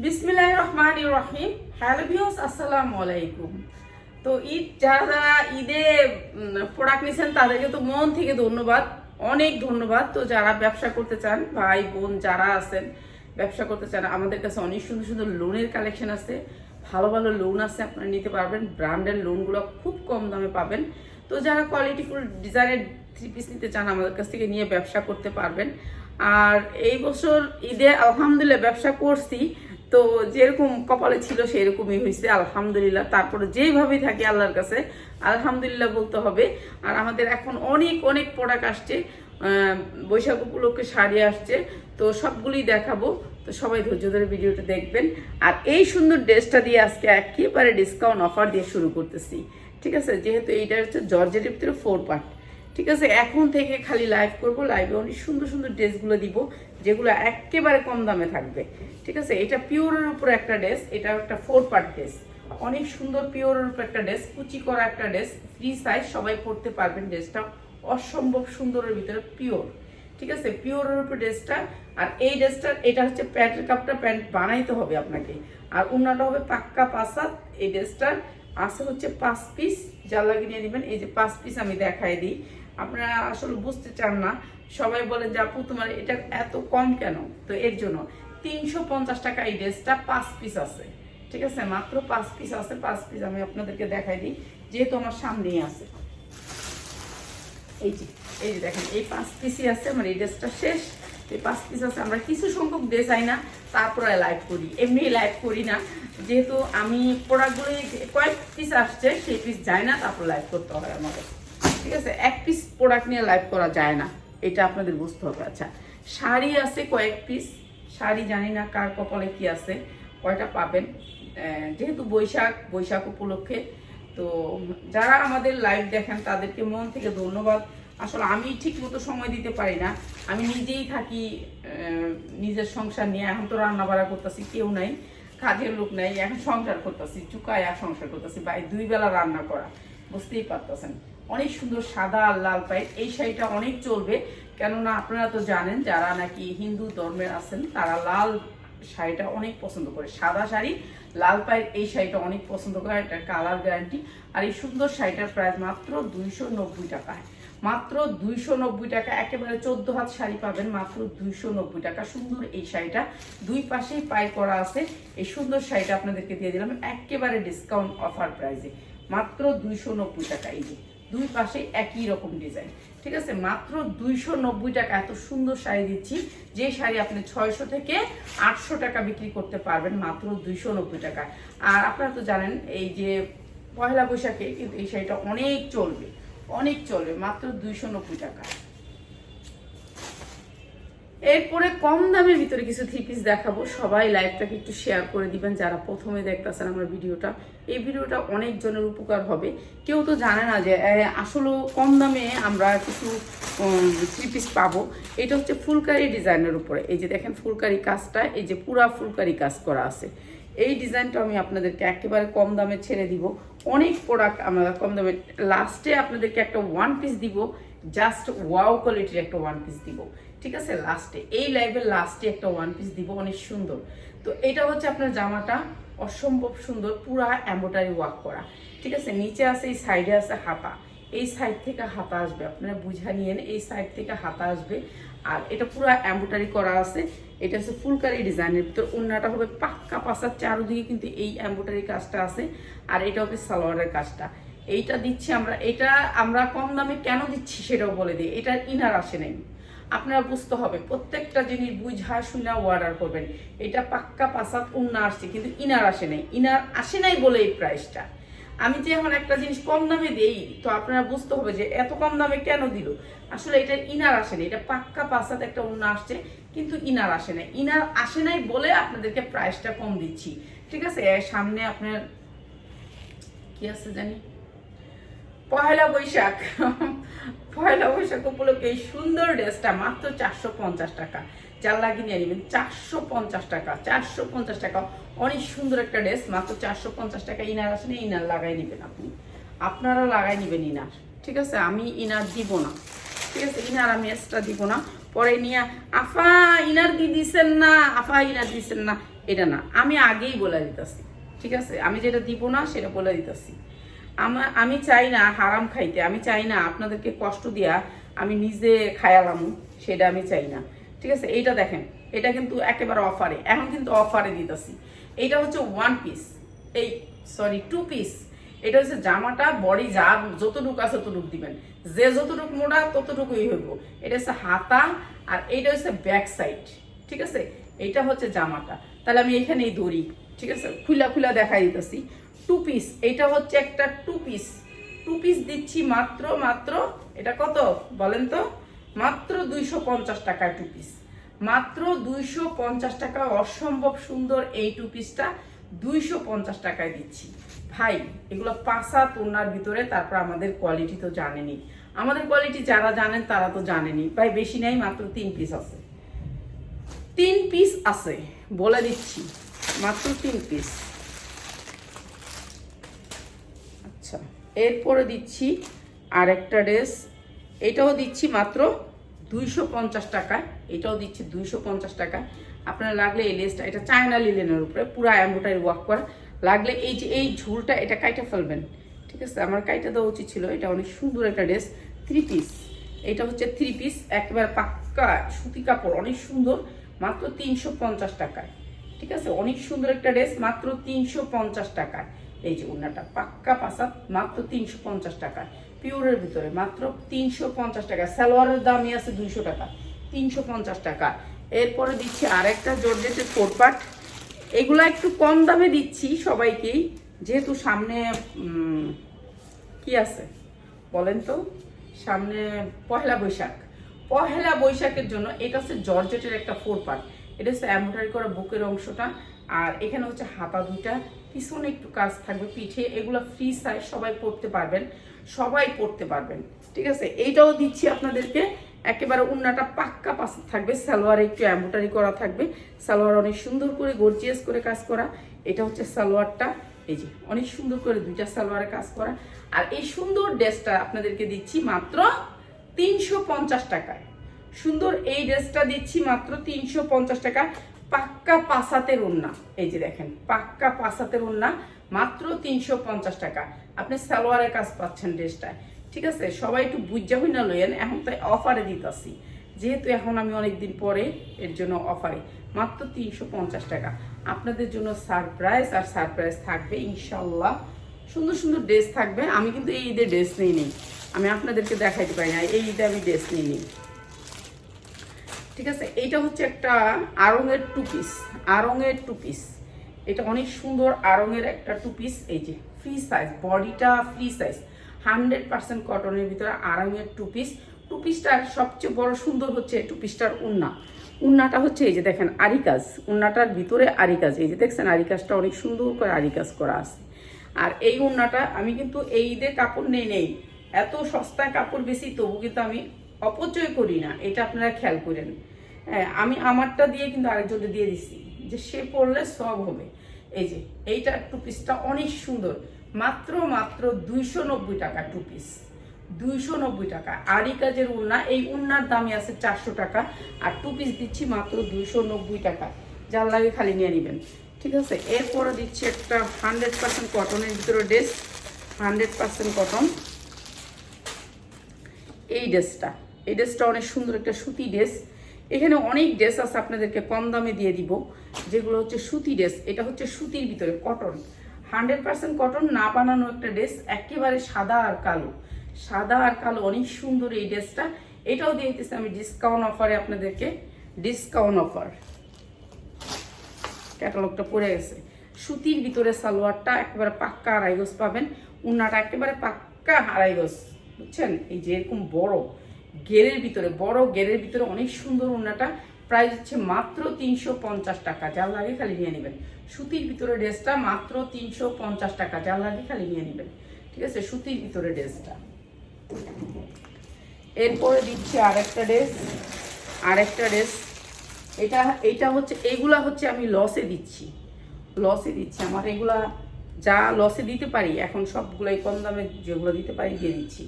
বিসমিল্লাহ রহমান রহিম। Hello views আসসালামু আলাইকুম। তো ঈদ, যারা যারা ঈদে প্রোডাক্ট নিয়েছেন তাদেরকে তো মন থেকে ধন্যবাদ, অনেক ধন্যবাদ। তো যারা ব্যবসা করতে চান, ভাই, বোন, যারা আছেন, ব্যবসা করতে চান, আমাদের কাছে অনেক সুন্দর সুন্দর লোনের কালেকশন আছে। ভালো ভালো লোন আছে, আপনারা নিতে পারবেন। ব্র্যান্ডের লোনগুলো খুব কম দামে পাবেন। তো যারা কোয়ালিটিফুল ডিজাইনের থ্রি পিস নিতে চান, আমাদের কাছ থেকে নিয়ে ব্যবসা করতে পারবেন। আর এই বছর ঈদে আলহামদুলিল্লাহ ব্যবসা করছি। তো যেরকম কপালে ছিল সেরকমই হয়েছে আলহামদুলিল্লাহ। তারপরে যেইভাবেই থাকি আল্লাহর কাছে, আলহামদুলিল্লাহ বলতে হবে। আর আমাদের এখন অনেক অনেক প্রোডাক্ট আসছে বৈশাখ উপলক্ষে শাড়ি আসছে, তো সবগুলি দেখাবো। তো সবাই ধৈর্য ধরে ভিডিওটা দেখবেন। আর এই সুন্দর ড্রেসটা দিয়ে আজকে একেবারে ডিসকাউন্ট অফার দিয়ে শুরু করতেছি। ঠিক আছে? যেহেতু এইটা হচ্ছে জর্জেটের ভিতরে ফোর পার্ট ঠিক আছে, এখন থেকে খালি লাইভ করব লাইভে অনেক সুন্দর সুন্দর ড্রেসগুলো দিব, যেগুলো একেবারে কম দামে থাকবে। ঠিক আছে, এটা পিওরের উপর একটা ড্রেস এটা একটা ফোর পার্ট ড্রেস অনেক সুন্দর পিওরের উপর একটা ড্রেস কুচি করা একটা ড্রেস ফ্রি সাইজ সবাই পরতে পারবেন ড্রেসটা অসম্ভব সুন্দরের ভিতরে পিওর ঠিক আছে, পিওরের উপর ড্রেসটা আর এই ড্রেসটা এটা হচ্ছে প্যান্টের কাপটা প্যান্ট বানাইতে হবে আপনাকে। আর অন্যটা হবে পাক্কা পাসাদ, এই ড্রেসটার আছে হচ্ছে পাঁচ পিস যা লাগিয়ে নিয়ে নেবেন, এই যে পাঁচ পিস আমি দেখাই দিই। আপনারা আসলে বুঝতে চান না। সবাই বলেন যে, আপু, তোমার এটা এত কম কেন? তো এর জন্য তিনশো পঞ্চাশ টাকা এই ড্রেসটা পাঁচ পিস আছে। ঠিক আছে? মাত্র পাঁচ পিস আছে। পাঁচ পিস আমি আপনাদেরকে দেখাই দিই, যেহেতু আমার সামনেই আছে। এই যে এই যে দেখেন, এই পাঁচ পিসই আছে আমার এই ড্রেসটা শেষ। এই পাঁচ পিস আছে। আমরা কিছু সংখ্যক ড্রেস আই না, তারপরে লাইভ করি। এমনি লাইভ করি না। যেহেতু আমি প্রোডাক্টগুলি কয়েক পিস আসছে, সেই পিস যায় না, তারপর লাইভ করতে হয় আমাদের। ঠিক আছে? এক পিস প্রোডাক্ট নিয়ে লাইভ করা যায় না। এটা আপনাদের বুঝতে হবে। আচ্ছা শাড়ি আছে কয়েক পিস শাড়ি জানি না কার কপালে কি আছে। কয়টা পাবেন? যেহেতু বৈশাখ বৈশাখ উপলক্ষে। তো যারা আমাদের লাইভ দেখেন, তাদেরকে মন থেকে ধন্যবাদ। আসলে আমি ঠিক মতো সময় দিতে পারি না। আমি নিজেই থাকি নিজের সংসার নিয়ে। এখন তো রান্না বাড়া করতেছি, কেউ নাই, কাজের লোক নাই। এখন সংসার করতেছি, চুকায় সংসার করতেছি। বা দুই বেলা রান্না করা। বুঝতেই পারতেছেন। অনেক সুন্দর সাদা আর লাল পাইট এই শাড়িটা অনেক চলবে। কেননা আপনারা তো জানেন, যারা নাকি হিন্দু ধর্মের আছেন, তারা লাল শাড়িটা অনেক পছন্দ করে। সাদা শাড়ি, লাল পায়ের এই শাড়িটা অনেক পছন্দ করে। এটা কালার গ্যারান্টি। আর এই সুন্দর শাড়িটার প্রাইস মাত্র দুইশো নব্বই টাকায়। মাত্র দুইশো নব্বই টাকা, একেবারে চোদ্দ হাত শাড়ি পাবেন মাত্র দুইশো নব্বই টাকা। সুন্দর এই শাড়িটা। দুই পাশেই পাই করা আছে। এই সুন্দর শাড়িটা আপনাদেরকে দিয়ে দিলাম। একেবারে ডিসকাউন্ট অফার প্রাইসে মাত্র দুইশো নব্বই টাকা, এই যে। দুই পাশে একই রকম ডিজাইন ঠিক আছে? মাত্র দুইশো নব্বই টাকা, এত সুন্দর শাড়ি দিচ্ছি, যে শাড়ি আপনি ছয়শো থেকে আটশো টাকা বিক্রি করতে পারবেন মাত্র দুইশো নব্বই টাকা আর আপনারা তো জানেন, এই যে পয়লা বৈশাখে কিন্তু এই শাড়িটা অনেক চলবে অনেক চলবে, মাত্র দুইশো নব্বই টাকা। এরপরে কম দামের ভিতরে কিছু থ্রি পিস দেখাবো। সবাই লাইভটাকে একটু শেয়ার করে দিবেন, যারা প্রথমে দেখতেছেন আমার ভিডিওটা। এই ভিডিওটা অনেক জনের উপকার হবে। কেউ তো জানে না যে আসলে কম দামে আমরা কিছু থ্রি পিস পাবো। এটা হচ্ছে ফুলকারি ডিজাইনের উপরে। এই যে দেখেন ফুলকারি কাজটা, এই যে পুরা ফুলকারি কাজ করা আছে। এই ডিজাইনটা আমি আপনাদেরকে একেবারে কম দামে ছেড়ে দিব। অনেক প্রোডাক্ট আমরা কম দামে লাস্টে আপনাদেরকে একটা ওয়ান পিস দিব জাস্ট ওয়াও কোয়ালিটির একটা ওয়ান পিস দিব। ঠিক আছে লাস্টে এই লাইভের লাস্টে একটা ওয়ান পিস দিব, অনেক সুন্দর। তো এটা হচ্ছে আপনার জামাটা, অসম্ভব সুন্দর, পুরা এম্বোটারি ওয়ার্ক করা। ঠিক আছে, নিচে আছে, এই সাইডে আছে হাতা। এই সাইড থেকে হাতা আসবে, আপনারা বুঝা নিয়েন এই সাইড থেকে হাতা আসবে। আর এটা পুরো এম্বোটারি করা আছে, এটা হচ্ছে ফুলকারি ডিজাইনের ভিতর অন্যটা হবে পাক্কা পাশার চারদিকে কিন্তু এই এম্বোটারি কাজটা আছে, আর এটা হবে সালোয়ারের কাজটা। এইটা দিচ্ছি আমরা, এটা আমরা কম দামে কেন দিচ্ছি সেটাও বলে দিই, এটার ইনার আসে নাই। আপনারা বুঝতে হবে, প্রত্যেকটা জিনিস বুঝা শুনা অর্ডার করবেন। এটা পাক্কা পাসাত উন্না আসছে, কিন্তু ইনার আসে নাই। ইনার আসে নাই বলে এই প্রাইসটা আমি যে এখন একটা জিনিস কম দামে দেই, তো আপনারা বুঝতে হবে যে এত কম দামে কেন দিল? আসলে এটা ইনার আসে না এটা পাক্কা পাসাত একটা উন্না আসছে, কিন্তু ইনার আসে না ইনার আসে নাই বলে আপনাদেরকে প্রাইসটা কম দিচ্ছি। ঠিক আছে? সামনে আপনার কি আছে জানি? পয়লা বৈশাখ। পয়লা বৈশাখ উপলক্ষে এই সুন্দর ড্রেসটা মাত্র চারশো পঞ্চাশ টাকা। যার লাগিয়ে নিয়ে নেবেন চারশো পঞ্চাশ টাকা। চারশো পঞ্চাশ টাকা, অনেক সুন্দর একটা ড্রেস, মাত্র চারশো পঞ্চাশ টাকা ইনার আসেনি ইনার লাগাই নেবেন আপনি। আপনারা লাগাই নেবেন ইনার। ঠিক আছে? আমি ইনার দিব না। ঠিক আছে? ইনার আমি এক্সট্রা দিব না। পরে নিয়ে আফা, ইনার দি দিছেন না? আফা, ইনার দিছেন না। এটা না। আমি আগেই বলে দিতেছি। ঠিক আছে? আমি যেটা দিব না, সেটা বলে দিতেছি। আমি চাই না হারাম খাইতে, আমি চাই না আপনাদেরকে কষ্ট দিয়া আমি নিজে খায়ালাম সেটা আমি চাই না। ঠিক আছে, এইটা দেখেন, এটা কিন্তু একেবারে অফারে, এখন কিন্তু অফারে দিতেছি। এইটা হচ্ছে ওয়ান পিস এই সরি টু পিস এটা হচ্ছে জামাটা বডি যা যতটুকু আছে ততটুকু দিবেন। যে যতটুকু মোটা, ততটুকুই হইব। এটা হচ্ছে হাতা আর এইটা হচ্ছে ব্যাক সাইড ঠিক আছে? এটা হচ্ছে জামাটা। তাহলে আমি এখানেই দড়ি ঠিক আছে? খুলা খুলা দেখাই দিতেছি। টু পিস এইটা হচ্ছে একটা টু পিস টু পিস দিচ্ছি মাত্র মাত্র, এটা কত? বলেন তো। মাত্র দুইশো পঞ্চাশ টু পিস মাত্র দুইশো পঞ্চাশ টাকা অসম্ভব সুন্দর এই টু পিসটা দুইশো পঞ্চাশ টাকায় দিচ্ছি। ভাই, এগুলো পাঁচা তোনার ভিতরে তারপর আমাদের কোয়ালিটি তো জানেনি। আমাদের কোয়ালিটি যারা জানেন তারা তো জানেনি। ভাই, বেশি নাই, মাত্র তিন পিস আছে। তিন পিস আছে, বলে দিচ্ছি। মাত্র তিন পিস আচ্ছা এরপরে দিচ্ছি আর একটা ড্রেস। এটাও দিচ্ছি মাত্র দুইশো পঞ্চাশ টাকায় এটাও দিচ্ছি দুইশো পঞ্চাশ টাকায় আপনার লাগলে এই লেসটা এটা চায়না লিলেনের উপরে, পুরো অ্যাম্বোটারি ওয়ার্ক করা। লাগলে এই যে, এই ঝুলটা, এটা কাইটা ফেলবেন। ঠিক আছে, আমার কাইটা দেওয়া উচিত ছিল। এটা অনেক সুন্দর একটা ড্রেস থ্রি পিস এটা হচ্ছে থ্রি পিস একেবারে পাক্কা সুতি কাপড়, অনেক সুন্দর, মাত্র তিনশো পঞ্চাশ টাকায়। ঠিক আছে, অনেক সুন্দর একটা ড্রেস, মাত্র তিনশো পঞ্চাশ টাকায়। এই যে ওনাটা পাক্কা পাসাদ, মাত্র তিনশো পঞ্চাশ টাকা পিওরের ভিতরে মাত্র তিনশো পঞ্চাশ টাকা। সালোয়ারের দামই আছে দুইশো টাকা। তিনশো পঞ্চাশ টাকা। এরপরে দিচ্ছি আরেকটা জর্জেটের কোটপাট। এগুলো একটু কম দামে দিচ্ছি সবাইকেই যেহেতু সামনে কি আছে? বলেন তো। সামনে পহেলা বৈশাখ। পহেলা বৈশাখের জন্য এটা হচ্ছে জর্জেটের একটা ফোর পার্ট এটা হচ্ছে এমব্রয়ডারি করা বুকের অংশটা। আর এখানে হচ্ছে হাতা দুইটা। পিছনে একটু কাজ থাকবে, পিঠে এগুলো ফ্রি সাইজ সবাই পড়তে পারবেন, সবাই পড়তে পারবেন, ঠিক আছে? এইটাও দিচ্ছি আপনাদেরকে, একেবারে উন্নাটা পাক্কা পাশে থাকবে, সালোয়ারে একটু এমব্রয়ডারি করা থাকবে, সালোয়ার অনেক সুন্দর করে গর্জিয়াস করে কাজ করা, এটা হচ্ছে সালোয়ারটা, এই যে, অনেক সুন্দর করে দুইটা সালোয়ারে কাজ করা, আর এই সুন্দর ড্রেসটা আপনাদেরকে দিচ্ছি মাত্র তিনশো পঞ্চাশ টাকায়। সুন্দর এই ড্রেসটা দিচ্ছি মাত্র তিনশো পঞ্চাশ টাকা পাক্কা পাসাতের ওন্না এই যে দেখেন, পাক্কা পাসাতের ওন্না মাত্র তিনশো পঞ্চাশ টাকা। আপনি সালোয়ারের কাজ পাচ্ছেন ড্রেসটায়। ঠিক আছে? সবাই একটু বুঝা হই না লইয়েন এখন তাই অফারে দিতেছি। যেহেতু এখন আমি অনেকদিন পরে এর জন্য অফারে, মাত্র তিনশো পঞ্চাশ টাকা। আপনাদের জন্য সারপ্রাইজ, আর সারপ্রাইজ থাকবে ইনশাল্লাহ সুন্দর সুন্দর ড্রেস থাকবে। আমি কিন্তু এই ঈদে ড্রেস নিই নেই আমি আপনাদেরকে দেখাইতে পারি না, এই ঈদে আমি ড্রেস নিই নিই ঠিক আছে? এইটা হচ্ছে একটা আরঙের টু পিস আরঙের টু পিস এটা অনেক সুন্দর আরঙের একটা টু পিস এই যে ফ্রি সাইজ বডিটা ফ্রি সাইজ হান্ড্রেড পার্সেন্ট কটনের ভিতরে আরঙের টু পিস টু সবচেয়ে বড় সুন্দর হচ্ছে টু পিসটার উন্না। উন্নাটা হচ্ছে এই যে দেখেন আরিকাজ উন্নাটার ভিতরে আরিকাজ এই যে দেখছেন আরিকাজটা অনেক সুন্দর করে আরিকাজ করা আছে। আর এই উন্নাটা আমি কিন্তু এই ঈদের কাপড় নেই নেই। এত সস্তায় কাপড় বেশি, তবু কিন্তু আমি অপচয় করি না, এটা আপনারা খেয়াল করেন। হ্যাঁ আমি আমারটা দিয়ে কিন্তু আরেকজনকে দিয়ে দিছি যে সে পরলে সব হবে। এই যে, এইটা টু পিসটা অনেক সুন্দর। মাত্র মাত্র দুইশো নব্বই টাকা টু পিস দুইশো নব্বই টাকা। আরি কাজের উন্না এই উন্নার দামই আছে চারশো টাকা। আর টু পিস দিচ্ছি মাত্র দুইশো নব্বই টাকা। যার লাগে খালি নিয়ে নেবেন। ঠিক আছে? এরপরে দিচ্ছি একটা হান্ড্রেড পার্সেন্ট কটনের ভিতরে ড্রেস হান্ড্রেড পার্সেন্ট কটন এই ড্রেসটা এই ড্রেসটা অনেক সুন্দর একটা সুতি ড্রেস। এখানে অনেক ড্রেস আছে আপনাদেরকে কম দামে দিয়ে দিব, যেগুলো হচ্ছে সুতি ড্রেস। এটা হচ্ছে সুতির ভিতরে, কটন। হান্ড্রেড পার্সেন্ট কটন, না বানানো একটা ড্রেস, একেবারে সাদা আর কালো। সাদা আর কালো, অনেক সুন্দর এই ড্রেসটা। এটাও দিয়ে দিতেছি আমি ডিসকাউন্ট অফারে আপনাদেরকে ডিসকাউন্ট অফার ক্যাটালগটা পড়ে গেছে। সুতির ভিতরে সালোয়ারটা একেবারে পাক্কা আড়াই পাবেন, উন্নাটা একেবারে পাক্কা আড়াই বুঝছেন? এই যে এরকম বড়। গেরের ভিতরে, বড় গেরের ভিতরে অনেক সুন্দর উন্নাটা প্রাইস হচ্ছে মাত্র তিনশো পঞ্চাশ টাকা। যার লাগে খালি নিয়ে নেবেন। সুতির ভিতরে ড্রেসটা মাত্র তিনশো পঞ্চাশ টাকা। যার লাগে খালি নিয়ে নেবেন। ঠিক আছে? সুতির ভিতরে ড্রেসটা। এরপরে দিচ্ছি আরেকটা ড্রেস। আরেকটা ড্রেস। এটা এইটা হচ্ছে, এগুলা হচ্ছে আমি লসে দিচ্ছি। লসে দিচ্ছি। আমার এগুলা যা লসে দিতে পারি, এখন সবগুলাই কম দামে যেগুলো দিতে পারি, দিয়ে দিচ্ছি।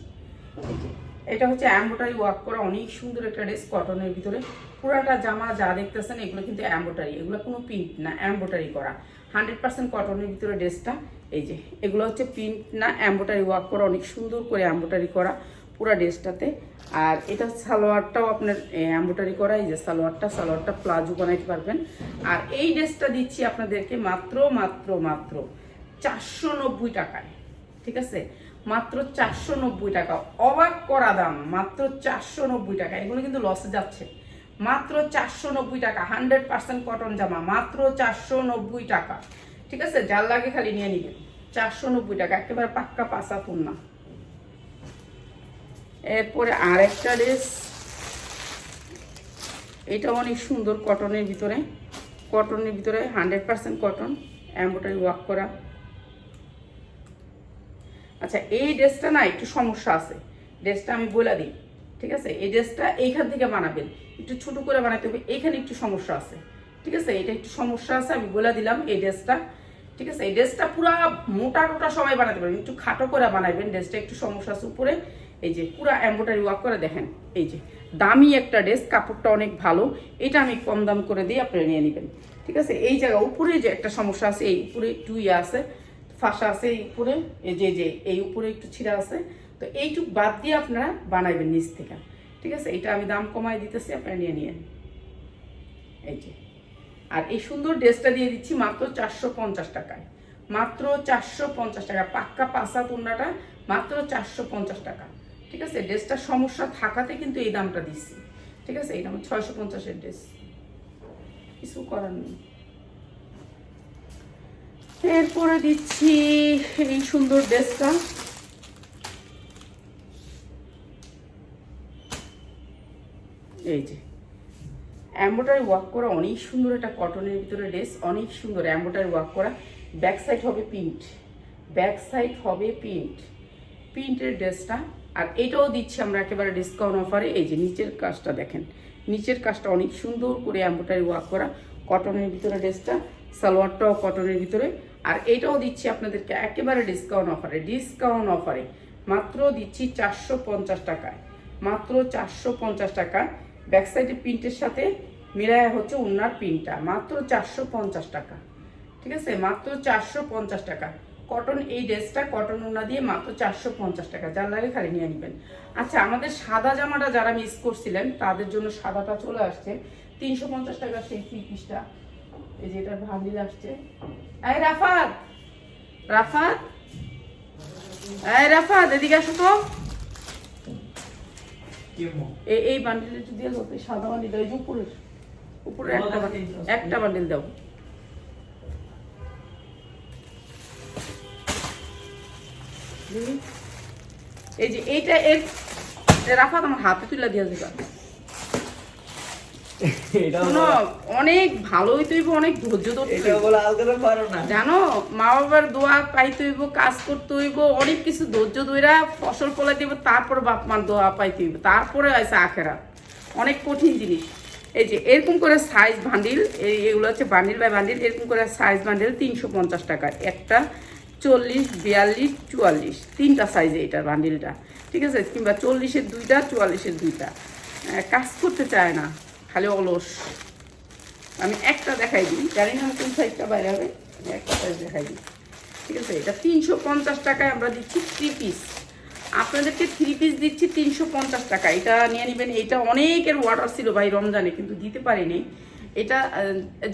এটা হচ্ছে এম্বোটারি ওয়ার্ক করা, অনেক সুন্দর একটা ড্রেস কটনের ভিতরে। পুরাটা জামা যা দেখতেছেন, এগুলো কিন্তু এম্বোটারি এগুলো কোনো প্রিন্ট না এম্বোটারি করা। হান্ড্রেড পার্সেন্ট কটনের ভিতরে ড্রেসটা এই যে, এগুলো হচ্ছে প্রিন্ট না এম্বোটারি ওয়ার্ক করা, অনেক সুন্দর করে এম্বোটারি করা পুরো ড্রেসটাতে আর এটা সালোয়ারটাও আপনার এম্বোটারি করা, এই যে সালোয়ারটা সালোয়ারটা প্লাজো বানাইতে পারবেন। আর এই ড্রেসটা দিচ্ছি আপনাদেরকে মাত্র মাত্র মাত্র চারশো নব্বই টাকায়, ঠিক আছে? মাত্র চারশো নব্বই টাকা। অবাক করা দাম, মাত্র চারশো নব্বই টাকা। এগুলো কিন্তু লসে যাচ্ছে। মাত্র চারশো নব্বই টাকা হান্ড্রেড পার্সেন্ট কটন জামা, মাত্র চারশো নব্বই টাকা। ঠিক আছে? যার লাগে খালি নিয়ে নিবেন চারশো নব্বই টাকা, একেবারে পাক্কা পাসা না এরপরে আর একটা ড্রেস এটা অনেক সুন্দর কটনের ভিতরে। কটনের ভিতরে hundred percent cotton embroidery work করা। আচ্ছা এই ড্রেসটা না একটু সমস্যা আছে। ড্রেসটা আমি বলে দিই, ঠিক আছে? এই ড্রেসটা এইখান থেকে বানাবেন। একটু ছোট করে বানাতে হবে, এইখানে একটু সমস্যা আছে, ঠিক আছে? এটা একটু সমস্যা আছে, আমি বলে দিলাম এই ড্রেসটা, ঠিক আছে? এই ড্রেসটা পুরা মোটা টোটা সবাই বানাতে পারবেন, একটু খাটো করে বানাবেন, ড্রেসটা একটু সমস্যা আছে উপরে। এই যে পুরা এম্ব্রয়ডারি ওয়ার্ক করে দেখেন, এই যে দামি একটা ড্রেস, কাপড়টা অনেক ভালো, এটা আমি কম দাম করে দিই আপনারা নিয়ে নেবেন, ঠিক আছে? এই জায়গা উপরে যে একটা সমস্যা আছে, এই উপরে একটু ইয়ে আছে ফাঁসা আছে এই উপরে, এই যে যে, এই উপরে একটু ছিঁড়া আছে। তো এইটুক বাদ দিয়ে আপনারা বানাইবেন নিচ থেকে। ঠিক আছে? এটা আমি দাম কমাই দিতেছি, আপনারা নিয়ে নিয়ে এই যে। আর এই সুন্দর ড্রেসটা দিয়ে দিচ্ছি মাত্র চারশো পঞ্চাশ টাকায়। মাত্র চারশো পঞ্চাশ টাকা। পাক্কা পাসা তুন্নাটা মাত্র চারশো পঞ্চাশ টাকা। ঠিক আছে? ড্রেসটার সমস্যা থাকাতে কিন্তু এই দামটা দিচ্ছি। ঠিক আছে? এই দাম ছয়শো পঞ্চাশের ড্রেস। কিছু করার নেই। এরপরে দিচ্ছি এই সুন্দর ড্রেসটা। এই যে এম্ব্রয়ডারি ওয়াক করা অনেক সুন্দর একটা কটনের ভিতরে ড্রেস অনেক সুন্দর এম্ব্রয়ডারি ওয়াক করা। ব্যাক সাইড হবে প্রিন্ট ব্যাক সাইড হবে প্রিন্ট প্রিন্টের ড্রেসটা আর এটাও দিচ্ছি আমরা একেবারে ডিসকাউন্ট অফারে এই যে, নিচের কাজটা দেখেন, নিচের কাজটা অনেক সুন্দর করে এম্ব্রয়ডারি ওয়াক করা। কটনের ভিতরে ড্রেসটা সালোয়ারটাও কটনের ভিতরে। আর এটাও দিচ্ছি আপনাদেরকে একেবারে ডিসকাউন্ট অফারে ডিসকাউন্ট অফারে মাত্র দিচ্ছি চারশো পঞ্চাশ টাকায়। মাত্র চারশো পঞ্চাশ টাকা। ব্যাক সাইডে প্রিন্টের সাথে মিলায় হচ্ছে উন্নার প্রিন্টটা মাত্র চারশো পঞ্চাশ টাকা। ঠিক আছে? মাত্র চারশো পঞ্চাশ টাকা। কটন এই ড্রেসটা কটন ওনা দিয়ে মাত্র চারশো পঞ্চাশ টাকা। যার লাগে খালি নিয়ে নেবেন। আচ্ছা আমাদের সাদা জামাটা যারা মিস করছিলেন, তাদের জন্য সাদাটা চলে আসছে। তিনশো পঞ্চাশ টাকা সেই থ্রি পিসটা এই যে এটার ভান্ডিল আসছে। এই রাফাত রাফাত। এই রাফাত এদিকে আসো তো। এই এই বান্ডিল একটু দিয়ে দাও সাদা বান্ডিল এই যে উপরের উপরে একটা বান্ডিল একটা বান্ডিল দাও। এই যে এইটা এর রাফাত আমার হাতে তুলে দিয়ে দিবা। অনেক ভালোই তৈব অনেক ধৈর্য ধরতে জানো মা বাবার দোয়া পাইতে হইব কাজ করতে হইব অনেক কিছু ধৈর্য ধইরা ফসল ফলাই দিব তারপর বাপ মার দোয়া পাইতে হইব তারপরে আছে আখেরা অনেক কঠিন জিনিস। এই যে এরকম করে সাইজ বান্ডিল এগুলো হচ্ছে বান্ডিল বাই বান্ডিল এরকম করে সাইজ বান্ডিল তিনশো পঞ্চাশ টাকা একটা চল্লিশ বিয়াল্লিশ চুয়াল্লিশ। তিনটা সাইজে এটার বান্ডিলটা ঠিক আছে? কিংবা চল্লিশের দুইটা চুয়াল্লিশের দুইটা। কাজ করতে চায় না। খালি অলস। আমি একটা দেখাই দিই, জানি না কোন সাইজটা বাইরে হবে, আমি একটা সাইজ দেখাই দিই। ঠিক আছে, এটা তিনশো পঞ্চাশ টাকায় আমরা দিচ্ছি থ্রি পিস আপনাদেরকে থ্রি পিস দিচ্ছি তিনশো পঞ্চাশ টাকা। এটা নিয়ে নেবেন এটা অনেকের অর্ডার ছিল ভাই রমজানে, কিন্তু দিতে পারিনি। এটা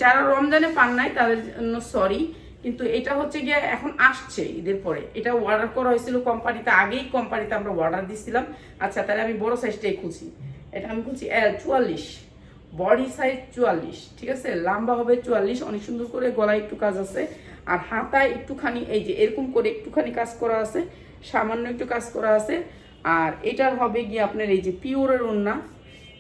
যারা রমজানে পান নাই, তাদের জন্য সরি কিন্তু এটা হচ্ছে গিয়ে এখন আসছে ঈদের পরে। এটা অর্ডার করা হয়েছিল কোম্পানিতে, আগেই কোম্পানিতে আমরা অর্ডার দিছিলাম। আচ্ছা তাহলে আমি বড় সাইজটাই খুঁজি এটা আমি খুঁজি চুয়াল্লিশ। বডি সাইজ চুয়াল্লিশ, ঠিক আছে? লম্বা হবে চুয়াল্লিশ, অনেক সুন্দর করে গলায় একটু কাজ আছে। আর হাতায় একটুখানি, এই যে এরকম করে একটুখানি কাজ করা আছে, সামান্য একটু কাজ করা আছে। আর এটার হবে গিয়ে আপনার এই যে পিওরের ওন্না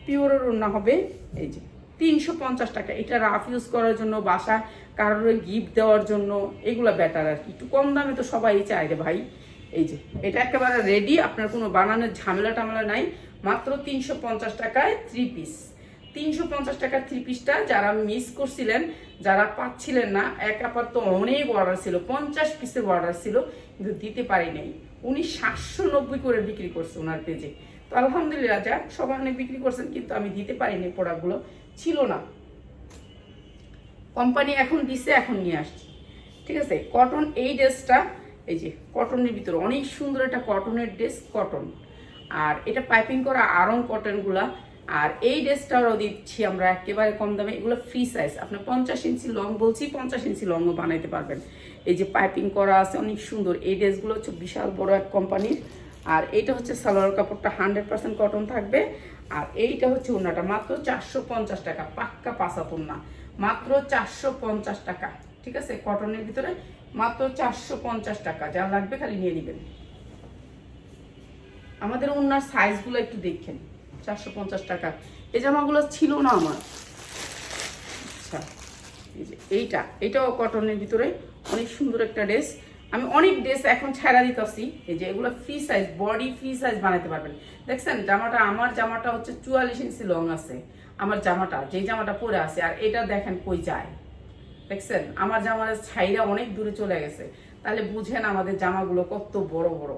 পিওরের ওন্না হবে এই যে তিনশো পঞ্চাশ টাকা। এটা রাফ ইউজ করার জন্য, বাসা কারোর গিফট দেওয়ার জন্য, এগুলো বেটার আর কি। একটু কম দামে তো সবাই চায় রে ভাই। এই যে, এটা একেবারে রেডি আপনার কোনো বানানোর ঝামেলা টামেলা নাই। মাত্র তিনশো পঞ্চাশ টাকায় থ্রি পিস তিনশো পঞ্চাশ টাকার থ্রি পিসটা যারা মিস করছিলেন, যারা পাচ্ছিলেন না, এক আপার তো অনেক অর্ডার ছিল, পঞ্চাশ পিসের অর্ডার ছিল, কিন্তু দিতে পারি নাই। উনি সাতশো নব্বই করে বিক্রি করছে ওনার পেজে তো আলহামদুলিল্লাহ যাক সবাই অনেক বিক্রি করছেন, কিন্তু আমি দিতে পারিনি প্রোডাক্টগুলো ছিল না। কোম্পানি এখন দিছে, এখন নিয়ে আসছি। ঠিক আছে? কটন এই ড্রেসটা এই যে কটনের ভিতরে অনেক সুন্দর একটা কটনের ড্রেস কটন আর এটা পাইপিং করা আরং কটনগুলা আর এই ড্রেসটাও দিচ্ছি আমরা একেবারে কম দামে। এগুলো ফ্রি সাইজ আপনার পঞ্চাশ ইঞ্চি লং বলছি, পঞ্চাশ ইঞ্চি লংও বানাইতে পারবেন। এই যে পাইপিং করা আছে, অনেক সুন্দর। এই ড্রেসগুলো হচ্ছে বিশাল বড় এক কোম্পানির আর এইটা হচ্ছে সালোয়ার কাপড়টা হান্ড্রেড পার্সেন্ট কটন থাকবে। আর এইটা হচ্ছে ওনাটা মাত্র চারশো পঞ্চাশ টাকা। পাক্কা পাসাতুন না মাত্র চারশো পঞ্চাশ টাকা। ঠিক আছে? কটনের ভিতরে মাত্র চারশো পঞ্চাশ টাকা। যা লাগবে খালি নিয়ে নেবেন। আমাদের ওনার সাইজগুলো একটু দেখেন। চারশো পঞ্চাশ টাকা। এই জামাগুলো ছিল না আমার। আচ্ছা এই যে এইটা, এটাও কটনের ভিতরে। অনেক সুন্দর একটা ড্রেস আমি অনেক ড্রেস এখন ছাড়া দিতেছি। এই যে এগুলো free size body free size বানাতে পারবেন। দেখছেন, জামাটা, আমার জামাটা হচ্ছে চুয়াল্লিশ ইঞ্চি লং আছে। আমার জামাটা, যেই জামাটা পরে আছে, আর এটা দেখেন কই যায়। দেখছেন, আমার জামার ছাইরা অনেক দূরে চলে গেছে। তাহলে বুঝেন আমাদের জামাগুলো কত বড় বড়।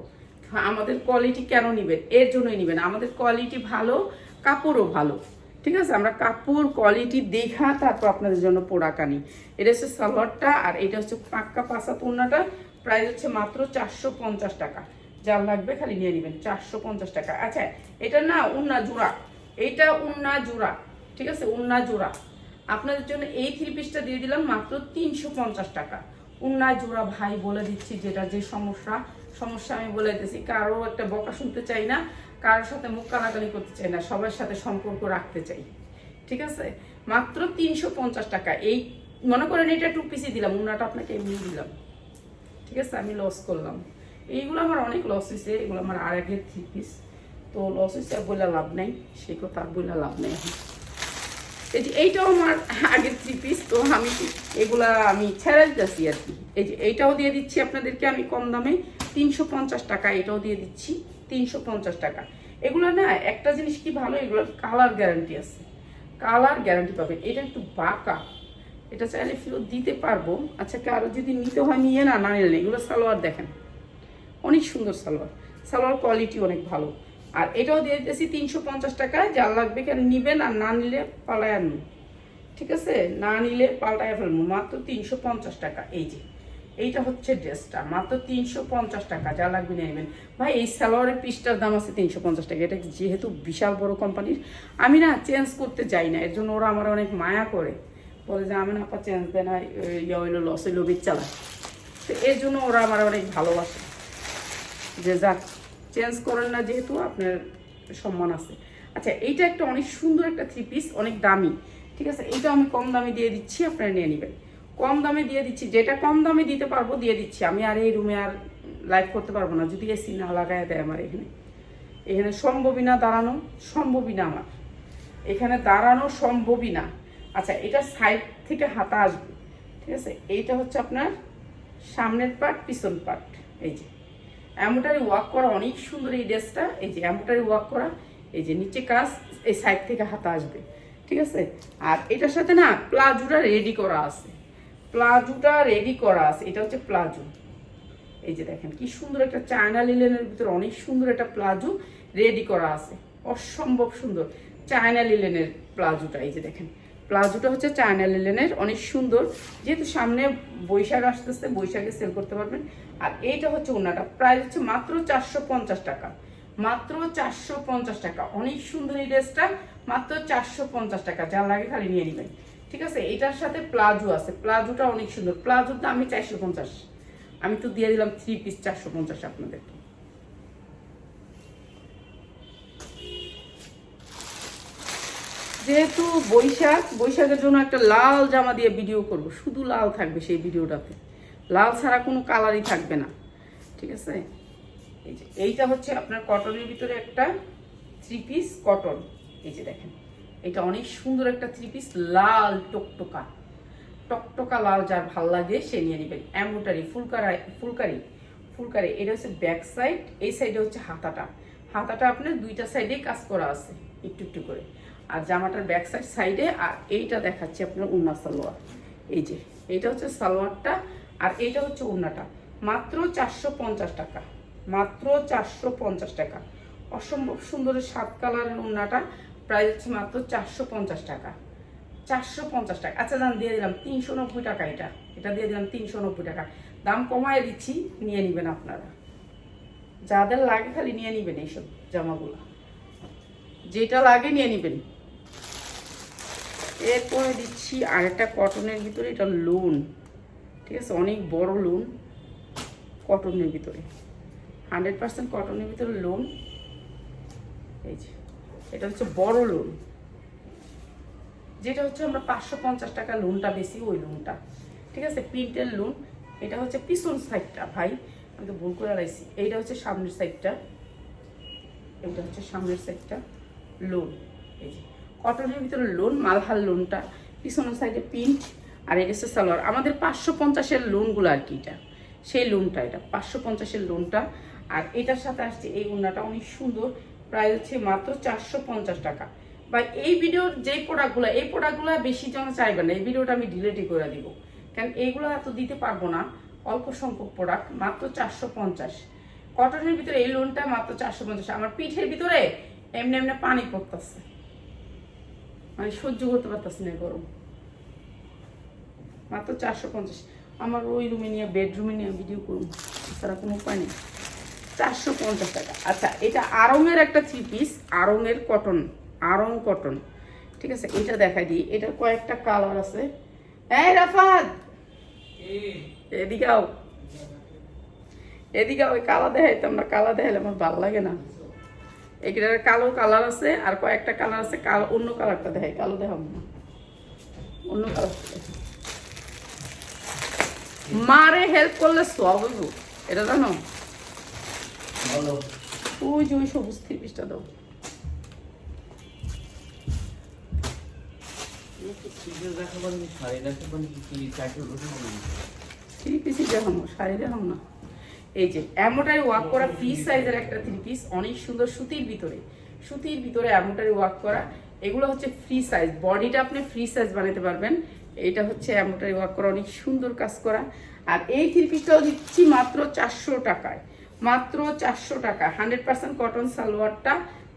আমাদের কোয়ালিটি কেন নিবেন এর জন্যই নিবেন আমাদের কোয়ালিটি ভালো, কাপড়ও ভালো। ঠিক আছে? আমরা কাপড় কোয়ালিটি দেখা, তারপর আপনাদের জন্য প্রোডাক্ট আনি। এটা হচ্ছে সালোয়ারটা আর এটা হচ্ছে পাক্কা পাসা পণ্যটা প্রাইস হচ্ছে মাত্র চারশো পঞ্চাশ টাকা। যার লাগবে খালি নিয়ে নেবেন, চারশো পঞ্চাশ টাকা। আচ্ছা এটা না উন্না জোড়া। এইটা উন্না জোড়া। ঠিক আছে? উন্না জোড়া। আপনাদের জন্য এই থ্রি পিসটা দিয়ে দিলাম মাত্র তিনশো পঞ্চাশ টাকা। উন্না জোড়া ভাই বলে দিচ্ছি, যেটা যে সমস্যা। সমস্যা আমি বলে দিচ্ছি কারও একটা বকা শুনতে চাই না কারোর সাথে মুখ কানাকানি করতে চাই না, সবার সাথে সম্পর্ক রাখতে চাই। ঠিক আছে? মাত্র তিনশো পঞ্চাশ টাকা। এই, মনে করেন এটা টু পিসই দিলাম উন্নাটা আপনাকে এমনি দিলাম। ঠিক আছে? আমি লস করলাম। এইগুলো আমার অনেক লস হয়েছে, এগুলো আমার আর আগের থ্রি পিস তো লস হয়েছে, আর বলে লাভ নেই। সেই কথা আর বলে লাভ নেই এই যে এইটাও আমার আগের থ্রি পিস তো আমি এগুলা আমি ছেড়ে দিতেছি আর কি। এই যে এইটাও দিয়ে দিচ্ছি আপনাদেরকে আমি কম দামে। তিনশো পঞ্চাশ টাকা এটাও দিয়ে দিচ্ছি, তিনশো পঞ্চাশ টাকা। এগুলো না, একটা জিনিস কি ভালো এগুলোর কালার গ্যারান্টি আছে। কালার গ্যারান্টি পাবেন। এটা একটু বাঁকা। এটা চাইলে ফেরত দিতে পারব। আচ্ছা কারও যদি নিতে হয়, নিয়ে না না নিলে এগুলো সালোয়ার দেখেন। অনেক সুন্দর সালোয়ার। সালোয়ার কোয়ালিটি অনেক ভালো। আর এটাও দিয়ে দিতেছি তিনশো পঞ্চাশ টাকায় যা লাগবে কেন নিবেন আর না নিলে পালায় আনুন ঠিক আছে? না নিলে পাল্টায় ফেলব। মাত্র তিনশো পঞ্চাশ টাকা। এই যে। এইটা হচ্ছে ড্রেসটা। মাত্র তিনশো পঞ্চাশ টাকা, যা লাগবে নিয়ে নেবেন। ভাই, এই সালোয়ারের পিসটার দাম আছে তিনশো পঞ্চাশ টাকা। এটা যেহেতু বিশাল বড় কোম্পানির, আমি না চেঞ্জ করতে যাই না। এর জন্য ওরা আমার অনেক মায়া করে। বলে যে আমি না আপা, চেঞ্জ দেয় না ইয়ে হইল লস হইল চালা তো এর জন্য ওরা আমার অনেক ভালোবাসে। যে যাক, চেঞ্জ করেন না যেহেতু আপনার সম্মান আছে। আচ্ছা এইটা একটা অনেক সুন্দর একটা থ্রি পিস অনেক দামি। ঠিক আছে, এইটা আমি কম দামে দিয়ে দিচ্ছি, আপনারা নিয়ে নেবেন। কম দামে দিয়ে দিচ্ছি, যেটা কম দামে দিতে পারব দিয়ে দিচ্ছি। আমি আর এই রুমে আর লাইভ করতে পারব না, যদি এসি না লাগায় দেয় আমার এখানে। এখানে সম্ভবই না দাঁড়ানো, সম্ভবই না আমার। এখানে দাঁড়ানো সম্ভবই না। আচ্ছা এটা সাইড থেকে হাতা আসবে, ঠিক আছে? এইটা হচ্ছে আপনার সামনের পার্ট পিছন পার্ট এই যে। অ্যাম্বোটারি ওয়াক করা অনেক সুন্দর এই ড্রেসটা এই যে অ্যাম্বোটারি ওয়াক করা, এই যে নিচে কাজ, এই সাইড থেকে হাতা আসবে, ঠিক আছে? আর এটার সাথে না প্লাজোটা রেডি করা আছে। প্লাজোটা রেডি করা আছে। এটা হচ্ছে প্লাজো। এই যে দেখেন, কি সুন্দর একটা চায়না লিলেনের ভিতরে অনেক সুন্দর একটা প্লাজো রেডি করা আছে। অসম্ভব সুন্দর চায়না লিলেনের প্লাজোটা। এই যে দেখেন, প্লাজোটা হচ্ছে চায়না লিলেনের অনেক সুন্দর। যেহেতু সামনে বৈশাখ আসতেছে, বৈশাখে সেল করতে পারবেন। আর এইটা হচ্ছে ওনাটা। প্রাইস হচ্ছে মাত্র চারশো পঞ্চাশ টাকা। মাত্র চারশো পঞ্চাশ টাকা। অনেক সুন্দর এই ড্রেসটা। মাত্র চারশো পঞ্চাশ টাকা। যা লাগে খালি নিয়ে নেবেন। ঠিক আছে? এটার সাথে প্লাজো আছে। প্লাজোটা অনেক সুন্দর। প্লাজোর দাম আমি চারশো পঞ্চাশ। আমি তো দিয়ে দিলাম থ্রি পিস চারশো পঞ্চাশ আপনাদেরকে। যেহেতু বৈশাখ, বৈশাখের জন্য একটা লাল জামা দিয়ে ভিডিও করব। শুধু লাল থাকবে সেই ভিডিওটাতে লাল ছাড়া কোনো কালারই থাকবে না। ঠিক আছে? এই যে, এইটা হচ্ছে আপনার কটনের ভিতরে একটা থ্রি পিস কটন এই যে দেখেন। এটা অনেক সুন্দর একটা থ্রি পিস লাল টকটকা। টকটকা লাল যার ভালো লাগে সে নিয়ে নেবেন। অ্যাম্বোটারি ফুলকারি ফুলকারি ফুলকারি, এটা হচ্ছে ব্যাক সাইড এই সাইডে হচ্ছে হাতাটা। হাতাটা আপনার দুইটা সাইডেই কাজ করা আছে, একটু একটু করে। আর জামাটার ব্যাক সাইড সাইডে আর এইটা দেখাচ্ছে আপনার উন্না সালোয়ার। এই যে এইটা হচ্ছে সালোয়ারটা, আর এইটা হচ্ছে উন্নাটা মাত্র চারশো পঞ্চাশ টাকা, মাত্র চারশো পঞ্চাশ টাকা। অসম্ভব সুন্দর সাত কালারের উন্নাটা প্রাইস হচ্ছে মাত্র চারশো পঞ্চাশ টাকা। চারশো পঞ্চাশ টাকা। আচ্ছা দাম দিয়ে দিলাম তিনশো নব্বই টাকা এটা। এটা দিয়ে দিলাম তিনশো নব্বই টাকা। দাম কমায় দিচ্ছি, নিয়ে নেবেন আপনারা। যাদের লাগে খালি নিয়ে নেবেন এইসব জামাগুলো। যেটা লাগে নিয়ে নেবেন। এরপরে দিচ্ছি আরেকটা কটনের ভিতরে, এটা লোন ঠিক আছে? অনেক বড় লোন কটনের ভিতরে। হান্ড্রেড পার্সেন্ট কটনের ভিতরে লোন এই যে। এটা হচ্ছে বড় লোন যেটা হচ্ছে আমরা পাঁচশো পঞ্চাশ টাকা লোনটা বেশি, ওই লোনটা ঠিক আছে? প্রিন্টের লোন এটা হচ্ছে পিছন সাইডটা ভাই। আমি তো ভুল করে লাইছি এইটা হচ্ছে সামনের সাইডটা এইটা হচ্ছে সামনের সাইডটা লোন এই যে, কটনের ভিতরে লোন মালহাল লোনটা পিছনের সাইডে প্রিন্ট আর এটা হচ্ছে সালোয়ার। আমাদের পাঁচশো পঞ্চাশের লোনগুলো আর কি এটা। সেই লোনটা এটা পাঁচশো পঞ্চাশের লোনটা আর এটার সাথে আসছে এই উন্নাটা অনেক সুন্দর। প্রায় হচ্ছে মাত্র চারশো পঞ্চাশ টাকা। বা এই ভিডিওর যেই প্রোডাক্টগুলো এই প্রোডাক্টগুলো বেশি জন চাইবে না, এই ভিডিওটা আমি ডিলেটই করে দিব। কারণ এইগুলো এত দিতে পারব না, অল্প সংখ্যক প্রোডাক্ট মাত্র চারশো পঞ্চাশ। কটনের ভিতরে এই লোনটা মাত্র চারশো পঞ্চাশ। আমার পিঠের ভিতরে এমনি এমনি পানি পড়তেছে। মানে সহ্য করতে পারতেছি না গরম। মাত্র চারশো পঞ্চাশ। আমার ওই রুমে নিয়ে বেডরুমে নিয়ে ভিডিও করুন। তারা কোনো উপায় নেই। চারশো পঞ্চাশ টাকা। আচ্ছা এটা আরঙের একটা থ্রি পিস আরঙের কটন আরং কটন ঠিক আছে, এটা দেখাই দিই। এটা কয়েকটা কালার আছে। এই রাফাত! এদিকে এদিকে ওই কালা দেখাইতাম না কালা দেখাইলে আমার ভালো লাগে না। এটার কালো কালার আছে, আর কয়েকটা কালার আছে, কালো, অন্য কালারটা দেখাই, কালো দেখাবো না। অন্য কালার মারে হেল্প করলে সব এটা জানো? ওই যে ওই সবুজ দাও। থ্রি পিসই শাড়ি না। এই যে করা ফ্রি সাইজের একটা থ্রি পিস অনেক সুন্দর সুতির ভিতরে। সুতির ভিতরে করা। এগুলো হচ্ছে ফ্রি সাইজ বডিটা আপনি ফ্রি সাইজ বানাতে পারবেন। এটা হচ্ছে ওয়ার্ক করা অনেক সুন্দর কাজ করা। আর এই থ্রি পিসটাও দিচ্ছি মাত্র চারশো টাকায়। মাত্র চারশো টাকা। হান্ড্রেড পার্সেন্ট কটন সালোয়ারটা,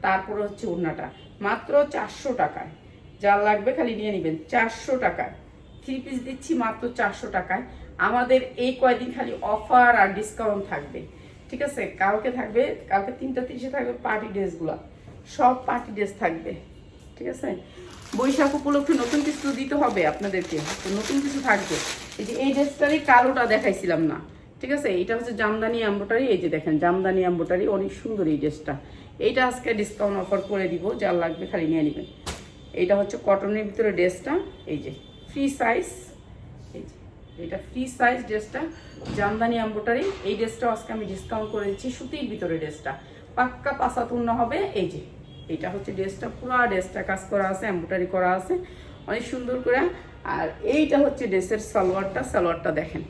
তারপরে হচ্ছে ওড়নাটা। মাত্র চারশো টাকায়। যা লাগবে খালি নিয়ে নেবেন। চারশো টাকায়। থ্রি পিস দিচ্ছি মাত্র চারশো টাকায়। আমাদের এই কয়দিন খালি অফার আর ডিসকাউন্ট থাকবে। ঠিক আছে? কালকে থাকবে, কালকে তিনটা তিরিশে থাকবে পার্টি ড্রেসগুলো সব পার্টি ড্রেস থাকবে। ঠিক আছে? বৈশাখ উপলক্ষে নতুন কিছু দিতে হবে আপনাদেরকে। নতুন কিছু থাকবে। এই যে এই ড্রেসটারই কালোটা দেখাইছিলাম না। ঠিক আছে? এটা হচ্ছে জামদানি এম্বোটারি এই যে দেখেন, জামদানি এম্বোটারি অনেক সুন্দর এই ড্রেসটা। এইটা আজকে ডিসকাউন্ট অফার করে দিব, যা লাগবে খালি নিয়ে নেবেন। এইটা হচ্ছে কটনের ভিতরে ড্রেসটা। এই যে ফ্রি সাইজ এই যে এটা ফ্রি সাইজ ড্রেসটা, জামদানি এম্বোটারি এই ড্রেসটাও আজকে আমি ডিসকাউন্ট করে দিচ্ছি, সুতির ভিতরে ড্রেসটা। পাক্কা পাসাতুর্ণ হবে, এই যে এটা হচ্ছে ড্রেসটা, পুরো ড্রেসটা কাজ করা আছে এম্বোটারি করা আছে, অনেক সুন্দর করে। আর এইটা হচ্ছে ড্রেসের সালোয়ারটা সালোয়ারটা দেখেন।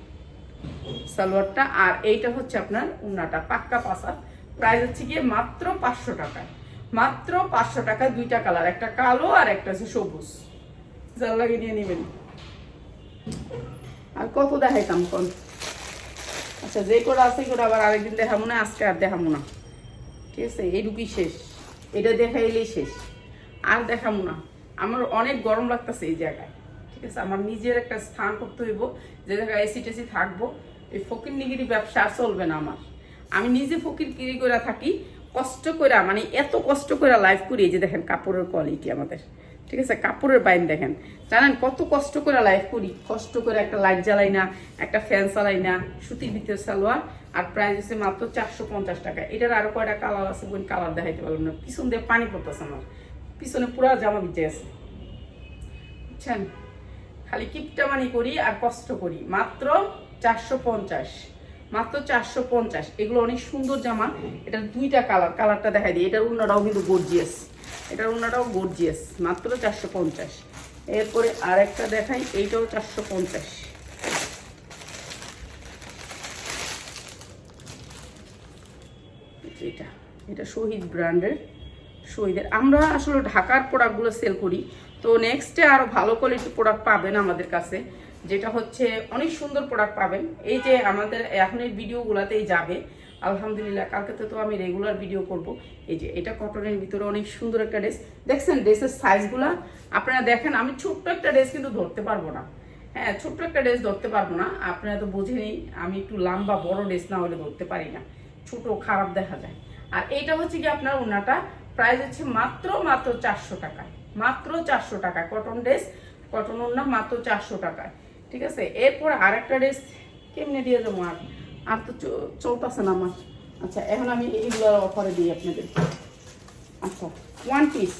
সালোয়ারটা, আর এইটা হচ্ছে আপনার উন্নাটা, পাক্কা পাসা প্রাইস হচ্ছে গিয়ে মাত্র পাঁচশো টাকায়। মাত্র পাঁচশো টাকা দুইটা কালার, একটা কালো আর একটা হচ্ছে সবুজ। যার লাগে নিয়ে নেবেন। আর কত দেখাইতাম কোন? আচ্ছা যে করে আছে করে আবার আরেকদিন দেখাবো না, আজকে আর দেখাবো না। ঠিক আছে, এইটুকুই শেষ। এটা দেখাইলেই শেষ। আর দেখাবো না। আমার অনেক গরম লাগতেছে এই জায়গায়। ঠিক আছে, আমার নিজের একটা স্থান করতে হইব। যে জায়গায় এসি টেসি থাকব এই ফকির নিগিরি ব্যবসা আর চলবে না আমার। আমি নিজে ফকির কিরি করে থাকি, কষ্ট করে মানে এত কষ্ট করে লাইভ করি, এই যে দেখেন কাপড়ের কোয়ালিটি আমাদের। ঠিক আছে? কাপড়ের বাইন দেখেন। জানেন কত কষ্ট করে লাইভ করি? কষ্ট করে একটা লাইট জ্বালাই না, একটা ফ্যান চালাই না, সুতির ভিতরে সালোয়ার, আর প্রাইস হচ্ছে মাত্র চারশো পঞ্চাশ টাকা। এটার আরও কয়টা কালার আছে বোন কালার দেখাইতে পারলাম না। পিছন দিয়ে পানি পড়তেছে আমার। পিছনে পুরো জামা ভিজে আছে। বুঝছেন? খালি কিপটামানি করি আর কষ্ট করি। মাত্র চারশো পঞ্চাশ, মাত্র চারশো পঞ্চাশ। এগুলো অনেক সুন্দর জামা। এটার দুইটা কালার, কালারটা দেখাই দিই। এটার উন্নাটাও কিন্তু গর্জিয়াস এটার উন্নাটাও গর্জিয়াস মাত্র চারশো পঞ্চাশ। এরপরে আর একটা দেখাই, এইটাও চারশো পঞ্চাশ। এটা এটা শহীদ ব্র্যান্ডের, শহীদের। আমরা আসলে ঢাকার প্রোডাক্টগুলো সেল করি। তো নেক্সটে আরও ভালো কোয়ালিটির প্রোডাক্ট পাবেন আমাদের কাছে। যেটা হচ্ছে অনেক সুন্দর প্রোডাক্ট পাবেন। এই যে আমাদের এখন এই ভিডিওগুলোতেই যাবে। আলহামদুলিল্লাহ, কালকে তো আমি রেগুলার ভিডিও করব। এই যে এটা কটনের ভিতরে অনেক সুন্দর একটা ড্রেস দেখছেন ড্রেসের সাইজগুলা আপনারা দেখেন, আমি ছোট্ট একটা ড্রেস কিন্তু ধরতে পারব না। হ্যাঁ ছোট্ট একটা ড্রেস ধরতে পারব না। আপনারা তো বোঝেনি আমি একটু লম্বা, বড় ড্রেস না হলে ধরতে পারি না। ছোট, খারাপ দেখা যায়। আর এইটা হচ্ছে কি আপনার ওনাটা প্রাইস হচ্ছে মাত্র মাত্র চারশো টাকায় মাত্র চারশো টাকা। কটন ড্রেস কটন ওড়না মাত্র চারশো টাকায়। ঠিক আছে? এরপর আর একটা ড্রেস কেমনে দিয়ে যাব আর? আর তো চলতেছে না আমার। আচ্ছা এখন আমি এইগুলো অফারে দিই আপনাদের। আচ্ছা ওয়ান পিস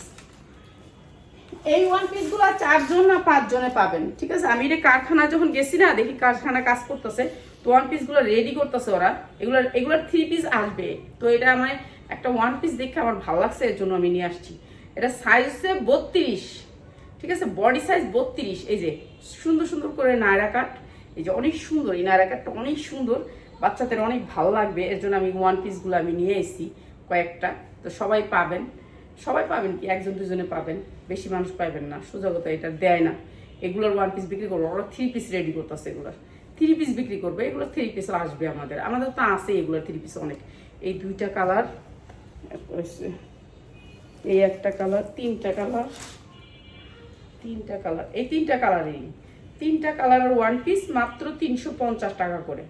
এই ওয়ান পিসগুলো চারজন না পাঁচজনে পাবেন, ঠিক আছে? আমি এটা কারখানা যখন গেছি না, দেখি কারখানা কাজ করতেছে, তো ওয়ান পিসগুলো রেডি করতেছে ওরা। এগুলো, এগুলোর থ্রি পিস আসবে। তো এটা আমার একটা ওয়ান পিস দেখে আমার ভালো লাগছে, এর জন্য আমি নিয়ে আসছি। এটা সাইজ হচ্ছে বত্রিশ, ঠিক আছে? বডি সাইজ বত্রিশ, এই যে। সুন্দর সুন্দর করে নায়রা কাট। এই যে অনেক সুন্দর, এই নায়রা কাটটা অনেক সুন্দর। বাচ্চাদের অনেক ভালো লাগবে, এর জন্য আমি ওয়ান পিসগুলো আমি নিয়ে এসেছি, কয়েকটা। তো সবাই পাবেন। সবাই পাবেন কি? একজন, দুজনে পাবেন। বেশি মানুষ পাবেন না, সুযোগতা এটা দেয় না। এগুলোর ওয়ান পিস বিক্রি করব। ওরা থ্রি পিস রেডি করতেছে এগুলোর থ্রি পিস বিক্রি করবে, এগুলো থ্রি পিস আসবে আমাদের। আমাদের তো আছে এগুলো থ্রি পিস অনেক। এই দুইটা কালার এই একটা কালার তিনটা কালার তিনটা কালার, এই তিনটা কালারই। তিনটা কালারের ওয়ান পিস মাত্র তিনশো পঞ্চাশ টাকা করে।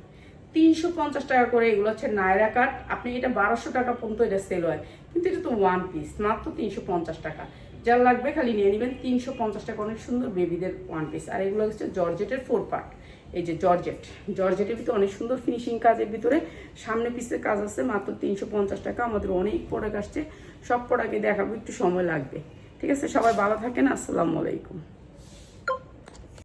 তিনশো পঞ্চাশ টাকা করে, এগুলো হচ্ছে নায়রা কাট। আপনি এটা বারোশো টাকা পর্যন্ত এটা সেল হয়। কিন্তু এটা তো ওয়ান পিস মাত্র তিনশো পঞ্চাশ টাকা। যার লাগবে খালি নিয়ে নেবেন তিনশো পঞ্চাশ টাকা। অনেক সুন্দর বেবিদের ওয়ান পিস আর এগুলো হচ্ছে জর্জেটের ফোর পার্ট এই যে জর্জেট, জর্জেটের ভিতরে অনেক সুন্দর ফিনিশিং কাজের ভিতরে সামনে পিসের কাজ আছে, মাত্র তিনশো পঞ্চাশ টাকা। আমাদের অনেক প্রোডাক্ট আসছে। সব প্রোডাক্টই দেখাবো, একটু সময় লাগবে। ঠিক আছে সবাই ভালো থাকেন আসসালামু আলাইকুম।